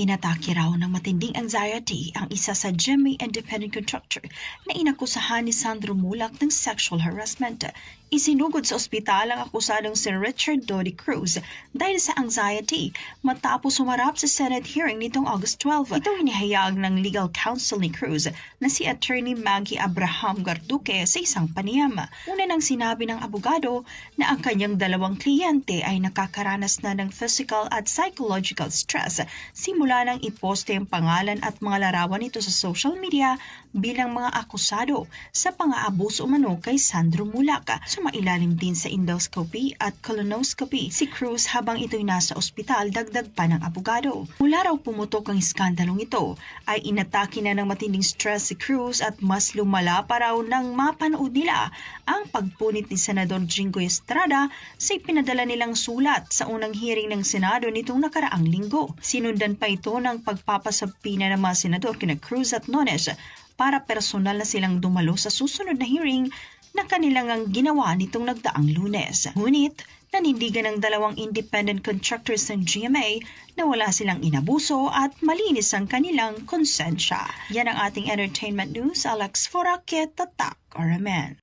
Inatake raw ng matinding anxiety ang isa sa GMA independent contractor na inakusahan ni Sandro Mulak ng sexual harassment. Isinugod sa ospital ang akusadong si Richard Dodi Cruz dahil sa anxiety matapos humarap sa Senate hearing nitong August 12. Ito inihayag ng legal counsel ni Cruz na si Attorney Maggie Abraham Garduque sa isang paniyam. Una nang sinabi ng abogado na ang kanyang dalawang kliyente ay nakakaranas na ng physical at psychological stress simula nang iposte ang pangalan at mga larawan nito sa social media bilang mga akusado sa pang-aabuso umano kay Sandro Mulak. Sumailalim din sa endoscopy at colonoscopy si Cruz habang ito'y nasa ospital dagdag pa ng abogado. Mula raw pumutok ang iskandalong ito ay inatake na ng matinding stress si Cruz at mas lumala pa raw nang mapanood nila ang pagpunit ni Senador Jingo Estrada sa ipinadala nilang sulat sa unang hearing ng Senado nitong nakaraang linggo. Sinundan pa ito ng pagpapasabpina ng mga senador kina Cruz at Nones para personal na silang dumalo sa susunod na hearing na kanilang ang ginawa nitong nagdaang lunes. Ngunit, nanindigan ng dalawang independent contractors ng GMA na wala silang inabuso at malinis ang kanilang konsensya. Yan ang ating entertainment news. Alex Foraket, Tatak, Oramen.